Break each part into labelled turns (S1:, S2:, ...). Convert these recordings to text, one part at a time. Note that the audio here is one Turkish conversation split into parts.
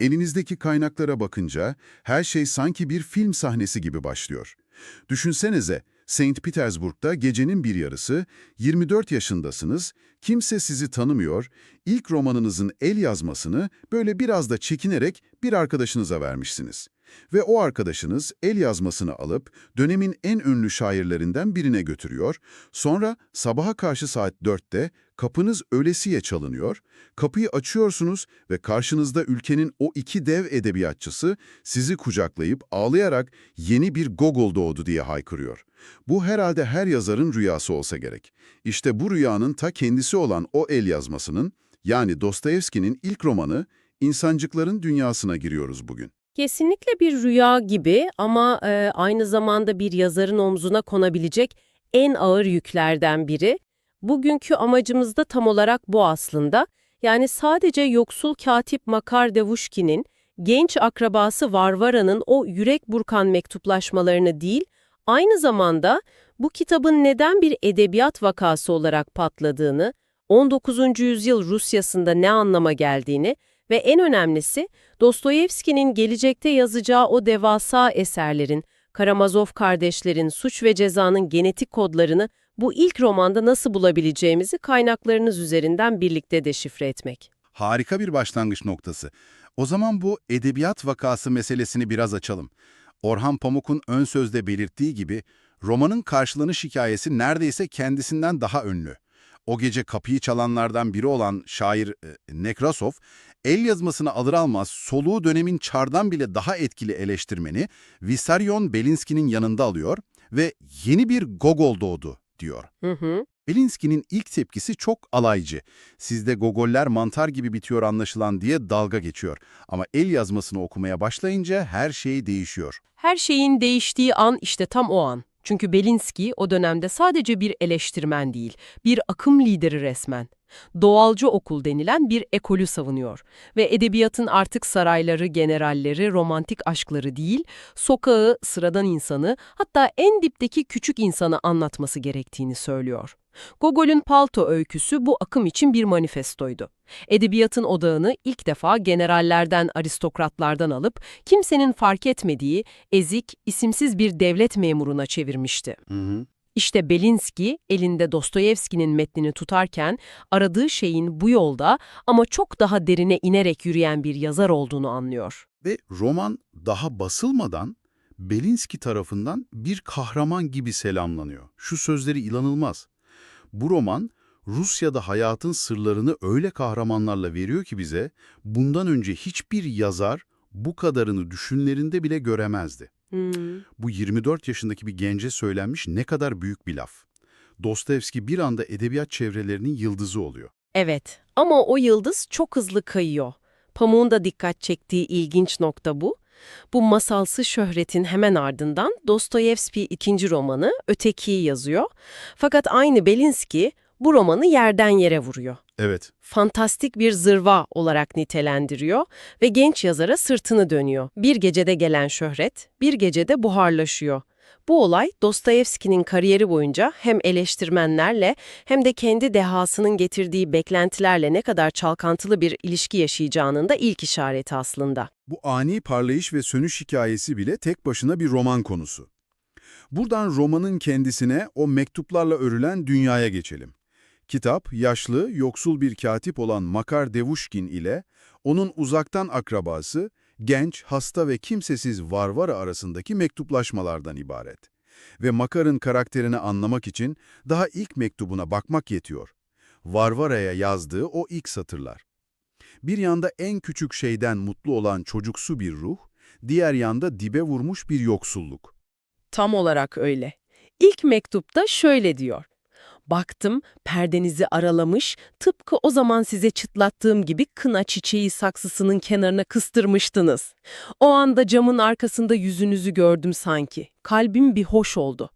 S1: Elinizdeki kaynaklara bakınca her şey sanki bir film sahnesi gibi başlıyor. Düşünsenize, St. Petersburg'da gecenin bir yarısı, 24 yaşındasınız, kimse sizi tanımıyor, ilk romanınızın el yazmasını böyle biraz da çekinerek bir arkadaşınıza vermişsiniz. Ve o arkadaşınız el yazmasını alıp dönemin en ünlü şairlerinden birine götürüyor, sonra sabaha karşı saat 4'te kapınız ölesiye çalınıyor, kapıyı açıyorsunuz ve karşınızda ülkenin o iki dev edebiyatçısı sizi kucaklayıp ağlayarak yeni bir Gogol doğdu diye haykırıyor. Bu herhalde her yazarın rüyası olsa gerek. İşte bu rüyanın ta kendisi olan o el yazmasının, yani Dostoyevski'nin ilk romanı, İnsancıkların Dünyasına giriyoruz bugün.
S2: Kesinlikle bir rüya gibi ama e, aynı zamanda bir yazarın omzuna konabilecek en ağır yüklerden biri. Bugünkü amacımız da tam olarak bu aslında. Yani sadece yoksul katip Makar Devuşkin'in genç akrabası Varvara'nın o yürek burkan mektuplaşmalarını değil, aynı zamanda bu kitabın neden bir edebiyat vakası olarak patladığını, 19. yüzyıl Rusyasında ne anlama geldiğini ve en önemlisi Dostoyevski'nin gelecekte yazacağı o devasa eserlerin, Karamazov kardeşlerin suç ve cezanın genetik kodlarını bu ilk romanda nasıl bulabileceğimizi kaynaklarınız üzerinden birlikte deşifre etmek.
S3: Harika bir başlangıç noktası. O zaman bu edebiyat vakası meselesini biraz açalım. Orhan Pamuk'un ön sözde belirttiği gibi romanın karşılanış hikayesi neredeyse kendisinden daha ünlü. O gece kapıyı çalanlardan biri olan şair e, Nekrasov, el yazmasını alır almaz soluğu dönemin çardan bile daha etkili eleştirmeni Vissarion Belinski'nin yanında alıyor ve yeni bir Gogol doğdu diyor.
S2: Hı hı.
S3: Belinski'nin ilk tepkisi çok alaycı. Sizde Gogoller mantar gibi bitiyor anlaşılan diye dalga geçiyor. Ama el yazmasını okumaya başlayınca her şey değişiyor.
S2: Her şeyin değiştiği an işte tam o an. Çünkü Belinski o dönemde sadece bir eleştirmen değil, bir akım lideri resmen. Doğalcı okul denilen bir ekolü savunuyor ve edebiyatın artık sarayları, generalleri, romantik aşkları değil, sokağı, sıradan insanı, hatta en dipteki küçük insanı anlatması gerektiğini söylüyor. Gogol'ün Palto öyküsü bu akım için bir manifestoydu. Edebiyatın odağını ilk defa generallerden, aristokratlardan alıp kimsenin fark etmediği, ezik, isimsiz bir devlet memuruna çevirmişti.
S3: Hı hı.
S2: İşte Belinski elinde Dostoyevski'nin metnini tutarken aradığı şeyin bu yolda ama çok daha derine inerek yürüyen bir yazar olduğunu anlıyor.
S3: Ve roman daha basılmadan Belinski tarafından bir kahraman gibi selamlanıyor. Şu sözleri inanılmaz. Bu roman Rusya'da hayatın sırlarını öyle kahramanlarla veriyor ki bize, bundan önce hiçbir yazar bu kadarını düşünlerinde bile göremezdi. Bu 24 yaşındaki bir gence söylenmiş ne kadar büyük bir laf. Dostoyevski bir anda edebiyat çevrelerinin yıldızı oluyor.
S2: Evet ama o yıldız çok hızlı kayıyor. Pamuk'un da dikkat çektiği ilginç nokta bu. Bu masalsı şöhretin hemen ardından Dostoyevski ikinci romanı Öteki'yi yazıyor. Fakat aynı Belinski bu romanı yerden yere vuruyor.
S3: Evet,
S2: fantastik bir zırva olarak nitelendiriyor ve genç yazara sırtını dönüyor. Bir gecede gelen şöhret, bir gecede buharlaşıyor. Bu olay Dostoyevski'nin kariyeri boyunca hem eleştirmenlerle hem de kendi dehasının getirdiği beklentilerle ne kadar çalkantılı bir ilişki yaşayacağının da ilk işareti aslında.
S1: Bu ani parlayış ve sönüş hikayesi bile tek başına bir roman konusu. Buradan romanın kendisine, o mektuplarla örülen dünyaya geçelim. Kitap, yaşlı, yoksul bir katip olan Makar Devuşkin ile onun uzaktan akrabası, genç, hasta ve kimsesiz Varvara arasındaki mektuplaşmalardan ibaret. Ve Makar'ın karakterini anlamak için daha ilk mektubuna bakmak yetiyor. Varvara'ya yazdığı o ilk satırlar. Bir yanda en küçük şeyden mutlu olan çocuksu bir ruh, diğer yanda dibe vurmuş bir yoksulluk.
S2: Tam olarak öyle. İlk mektupta şöyle diyor. Baktım, perdenizi aralamış, tıpkı o zaman size çıtlattığım gibi kına çiçeği saksısının kenarına kıstırmıştınız. O anda camın arkasında yüzünüzü gördüm sanki. Kalbim bir hoş oldu.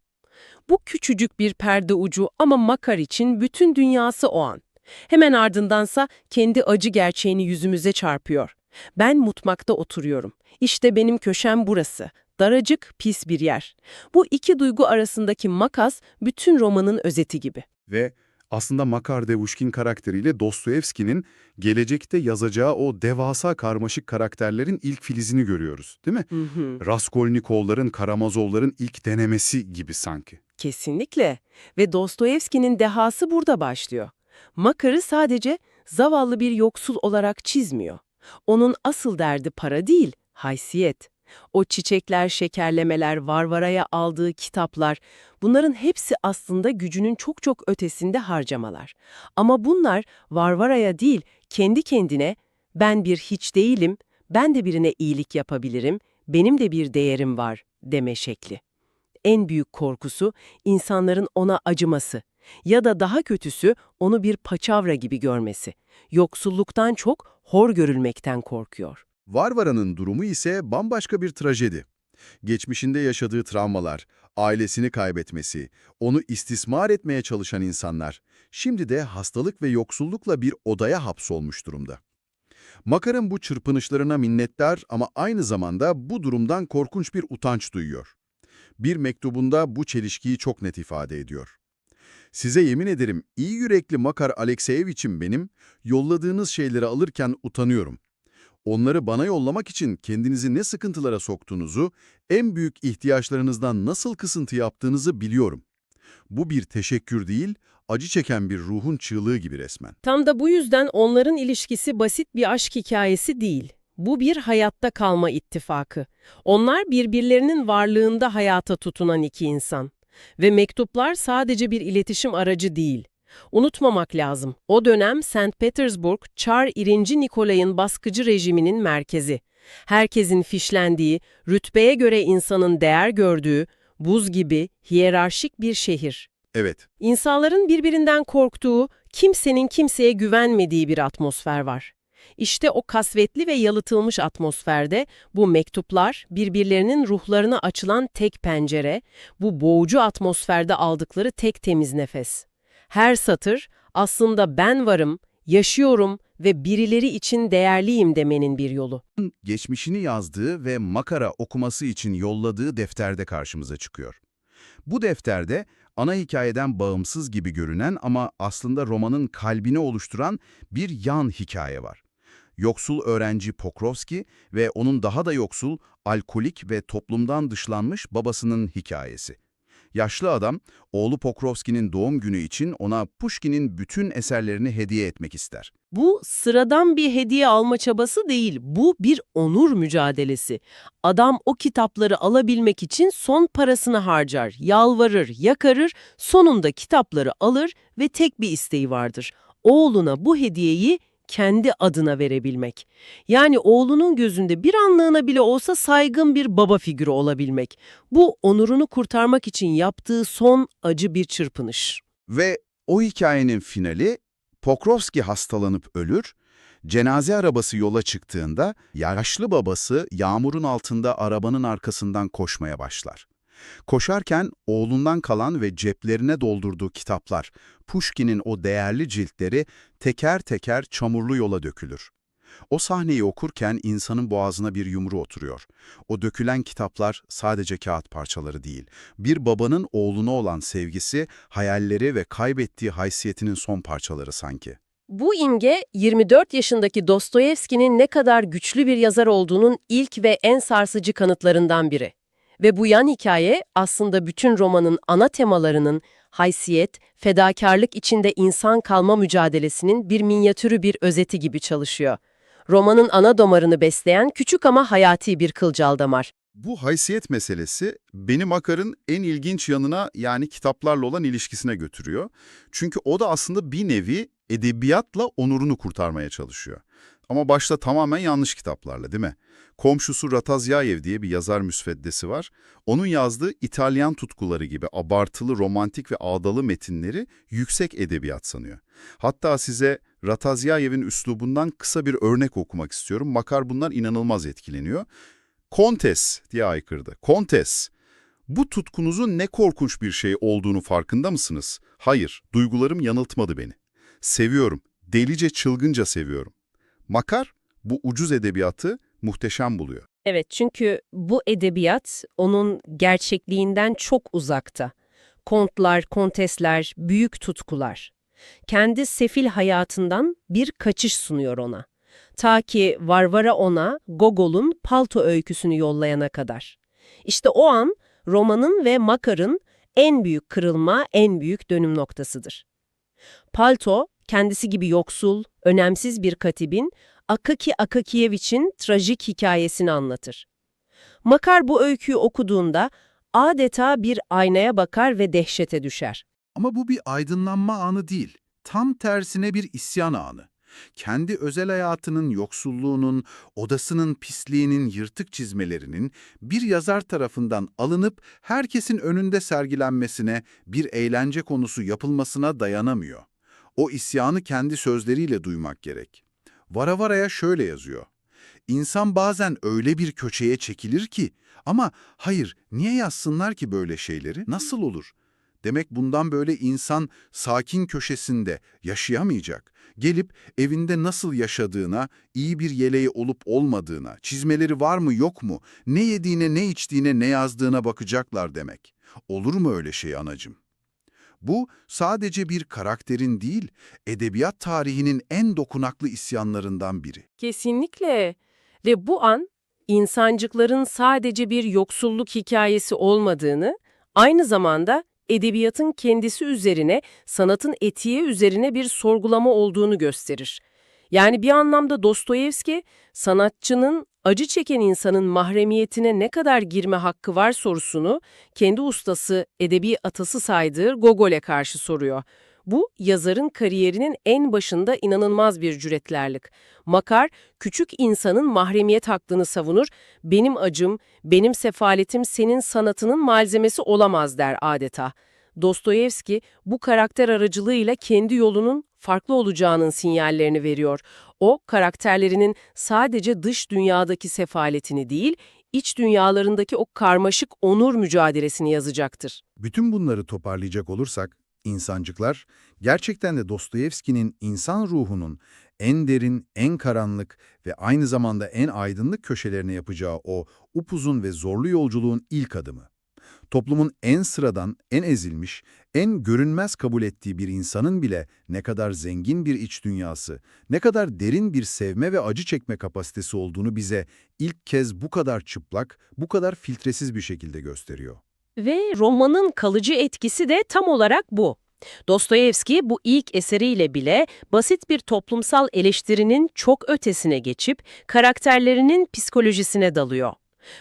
S2: Bu küçücük bir perde ucu ama Makar için bütün dünyası o an. Hemen ardındansa kendi acı gerçeğini yüzümüze çarpıyor. Ben mutfakta oturuyorum. İşte benim köşem burası. Daracık, pis bir yer. Bu iki duygu arasındaki makas bütün romanın özeti gibi.
S1: Ve
S4: Aslında Makar Devuşkin karakteriyle Dostoyevski'nin gelecekte yazacağı o devasa karmaşık karakterlerin ilk filizini görüyoruz, değil mi?
S2: Hı hı.
S4: Raskolnikovların, Karamazovların ilk denemesi gibi sanki.
S5: Kesinlikle. Ve Dostoyevski'nin dehası burada başlıyor. Makar'ı sadece zavallı bir yoksul olarak çizmiyor. Onun asıl derdi para değil, haysiyet. O çiçekler, şekerlemeler, Varvara'ya aldığı kitaplar, bunların hepsi aslında gücünün çok çok ötesinde harcamalar. Ama bunlar Varvara'ya değil, kendi kendine ben bir hiç değilim, ben de birine iyilik yapabilirim, benim de bir değerim var deme şekli en büyük korkusu insanların ona acıması ya da daha kötüsü onu bir paçavra gibi görmesi. Yoksulluktan çok hor görülmekten korkuyor.
S1: Varvara'nın durumu ise bambaşka bir trajedi. Geçmişinde yaşadığı travmalar, ailesini kaybetmesi, onu istismar etmeye çalışan insanlar, şimdi de hastalık ve yoksullukla bir odaya hapsolmuş durumda. Makar'ın bu çırpınışlarına minnettar ama aynı zamanda bu durumdan korkunç bir utanç duyuyor. Bir mektubunda bu çelişkiyi çok net ifade ediyor. Size yemin ederim iyi yürekli Makar Alekseyeviç'im benim, yolladığınız şeyleri alırken utanıyorum. Onları bana yollamak için kendinizi ne sıkıntılara soktuğunuzu, en büyük ihtiyaçlarınızdan nasıl kısıntı yaptığınızı biliyorum. Bu bir teşekkür değil, acı çeken bir ruhun çığlığı gibi resmen.
S2: Tam da bu yüzden onların ilişkisi basit bir aşk hikayesi değil. Bu bir hayatta kalma ittifakı. Onlar birbirlerinin varlığında hayata tutunan iki insan. Ve mektuplar sadece bir iletişim aracı değil. Unutmamak lazım. O dönem St. Petersburg, Çar 1. Nikolay'ın baskıcı rejiminin merkezi. Herkesin fişlendiği, rütbeye göre insanın değer gördüğü, buz gibi hiyerarşik bir şehir.
S1: Evet,
S2: İnsanların birbirinden korktuğu, kimsenin kimseye güvenmediği bir atmosfer var. İşte o kasvetli ve yalıtılmış atmosferde bu mektuplar birbirlerinin ruhlarına açılan tek pencere, bu boğucu atmosferde aldıkları tek temiz nefes. Her satır aslında ben varım, yaşıyorum ve birileri için değerliyim demenin bir yolu.
S1: geçmişini yazdığı ve makara okuması için yolladığı defterde karşımıza çıkıyor. Bu defterde ana hikayeden bağımsız gibi görünen ama aslında romanın kalbini oluşturan bir yan hikaye var. Yoksul öğrenci Pokrovski ve onun daha da yoksul, alkolik ve toplumdan dışlanmış babasının hikayesi. Yaşlı adam, oğlu Pokrovski'nin doğum günü için ona Pushkin'in bütün eserlerini hediye etmek ister.
S5: Bu sıradan bir hediye alma çabası değil, bu bir onur mücadelesi. Adam o kitapları alabilmek için son parasını harcar, yalvarır, yakarır, sonunda kitapları alır ve tek bir isteği vardır. Oğluna bu hediyeyi kendi adına verebilmek. Yani oğlunun gözünde bir anlığına bile olsa saygın bir baba figürü olabilmek. Bu onurunu kurtarmak için yaptığı son acı bir çırpınış.
S1: Ve o hikayenin finali Pokrovski hastalanıp ölür, cenaze arabası yola çıktığında yaşlı babası yağmurun altında arabanın arkasından koşmaya başlar. Koşarken oğlundan kalan ve ceplerine doldurduğu kitaplar, Pushkin'in o değerli ciltleri teker teker çamurlu yola dökülür. O sahneyi okurken insanın boğazına bir yumru oturuyor. O dökülen kitaplar sadece kağıt parçaları değil. Bir babanın oğluna olan sevgisi, hayalleri ve kaybettiği haysiyetinin son parçaları sanki.
S2: Bu imge 24 yaşındaki Dostoyevski'nin ne kadar güçlü bir yazar olduğunun ilk ve en sarsıcı kanıtlarından biri. Ve bu yan hikaye aslında bütün romanın ana temalarının haysiyet, fedakarlık içinde insan kalma mücadelesinin bir minyatürü bir özeti gibi çalışıyor. Romanın ana damarını besleyen küçük ama hayati bir kılcal damar.
S1: Bu haysiyet meselesi beni Makar'ın en ilginç yanına yani kitaplarla olan ilişkisine götürüyor. Çünkü o da aslında bir nevi edebiyatla onurunu kurtarmaya çalışıyor. Ama başta tamamen yanlış kitaplarla değil mi? Komşusu Ratazyayev diye bir yazar müsveddesi var. Onun yazdığı İtalyan tutkuları gibi abartılı, romantik ve ağdalı metinleri yüksek edebiyat sanıyor. Hatta size Ratazyayev'in üslubundan kısa bir örnek okumak istiyorum. Makar bundan inanılmaz etkileniyor. Kontes diye aykırdı. Kontes, bu tutkunuzun ne korkunç bir şey olduğunu farkında mısınız? Hayır, duygularım yanıltmadı beni. Seviyorum, delice çılgınca seviyorum. Makar, bu ucuz edebiyatı muhteşem buluyor.
S2: Evet çünkü bu edebiyat onun gerçekliğinden çok uzakta. Kontlar, kontesler, büyük tutkular. Kendi sefil hayatından bir kaçış sunuyor ona. Ta ki Varvara ona Gogol'un palto öyküsünü yollayana kadar. İşte o an romanın ve Makar'ın en büyük kırılma, en büyük dönüm noktasıdır. Palto, kendisi gibi yoksul, önemsiz bir katibin Akaki Akakiyevich'in trajik hikayesini anlatır. Makar bu öyküyü okuduğunda adeta bir aynaya bakar ve dehşete düşer.
S1: Ama bu bir aydınlanma anı değil. Tam tersine bir isyan anı. Kendi özel hayatının yoksulluğunun, odasının pisliğinin, yırtık çizmelerinin bir yazar tarafından alınıp herkesin önünde sergilenmesine, bir eğlence konusu yapılmasına dayanamıyor. O isyanı kendi sözleriyle duymak gerek. Varavara'ya şöyle yazıyor. İnsan bazen öyle bir köşeye çekilir ki, ama hayır niye yazsınlar ki böyle şeyleri? Nasıl olur? Demek bundan böyle insan sakin köşesinde yaşayamayacak. Gelip evinde nasıl yaşadığına, iyi bir yeleği olup olmadığına, çizmeleri var mı yok mu, ne yediğine, ne içtiğine, ne yazdığına bakacaklar demek. Olur mu öyle şey anacım? Bu sadece bir karakterin değil, edebiyat tarihinin en dokunaklı isyanlarından biri.
S2: Kesinlikle. Ve bu an insancıkların sadece bir yoksulluk hikayesi olmadığını, aynı zamanda edebiyatın kendisi üzerine, sanatın etiği üzerine bir sorgulama olduğunu gösterir. Yani bir anlamda Dostoyevski, sanatçının acı çeken insanın mahremiyetine ne kadar girme hakkı var sorusunu kendi ustası, edebi atası saydığı Gogol'e karşı soruyor. Bu, yazarın kariyerinin en başında inanılmaz bir cüretlerlik. Makar, küçük insanın mahremiyet hakkını savunur, benim acım, benim sefaletim senin sanatının malzemesi olamaz der adeta. Dostoyevski bu karakter aracılığıyla kendi yolunun farklı olacağının sinyallerini veriyor. O, karakterlerinin sadece dış dünyadaki sefaletini değil, iç dünyalarındaki o karmaşık onur mücadelesini yazacaktır.
S1: Bütün bunları toparlayacak olursak, insancıklar gerçekten de Dostoyevski'nin insan ruhunun en derin, en karanlık ve aynı zamanda en aydınlık köşelerine yapacağı o upuzun ve zorlu yolculuğun ilk adımı. Toplumun en sıradan, en ezilmiş, en görünmez kabul ettiği bir insanın bile ne kadar zengin bir iç dünyası, ne kadar derin bir sevme ve acı çekme kapasitesi olduğunu bize ilk kez bu kadar çıplak, bu kadar filtresiz bir şekilde gösteriyor.
S2: Ve romanın kalıcı etkisi de tam olarak bu. Dostoyevski bu ilk eseriyle bile basit bir toplumsal eleştirinin çok ötesine geçip karakterlerinin psikolojisine dalıyor.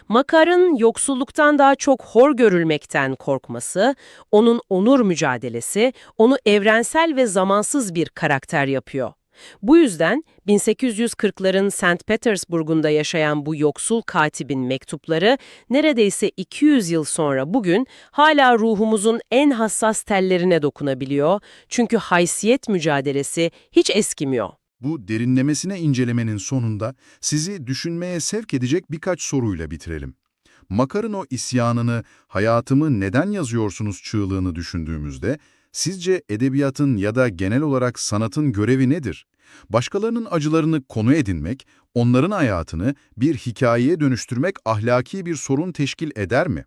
S2: Makar'ın yoksulluktan daha çok hor görülmekten korkması, onun onur mücadelesi, onu evrensel ve zamansız bir karakter yapıyor. Bu yüzden 1840'ların St. Petersburg'unda yaşayan bu yoksul katibin mektupları neredeyse 200 yıl sonra bugün hala ruhumuzun en hassas tellerine dokunabiliyor. Çünkü haysiyet mücadelesi hiç eskimiyor.
S1: Bu derinlemesine incelemenin sonunda sizi düşünmeye sevk edecek birkaç soruyla bitirelim. Makar'ın o isyanını, hayatımı neden yazıyorsunuz çığlığını düşündüğümüzde, sizce edebiyatın ya da genel olarak sanatın görevi nedir? Başkalarının acılarını konu edinmek, onların hayatını bir hikayeye dönüştürmek ahlaki bir sorun teşkil eder mi?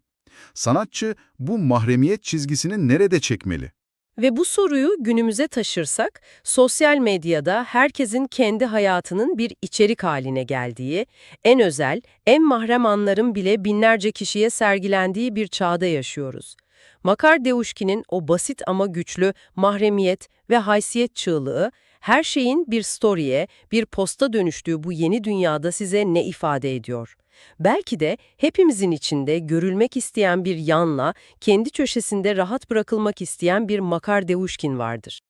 S1: Sanatçı bu mahremiyet çizgisini nerede çekmeli?
S2: Ve bu soruyu günümüze taşırsak, sosyal medyada herkesin kendi hayatının bir içerik haline geldiği, en özel, en mahrem anların bile binlerce kişiye sergilendiği bir çağda yaşıyoruz. Makar Devuşkin'in o basit ama güçlü mahremiyet ve haysiyet çığlığı, her şeyin bir story'e, bir posta dönüştüğü bu yeni dünyada size ne ifade ediyor? Belki de hepimizin içinde görülmek isteyen bir yanla, kendi köşesinde rahat bırakılmak isteyen bir Makar Devuşkin vardır.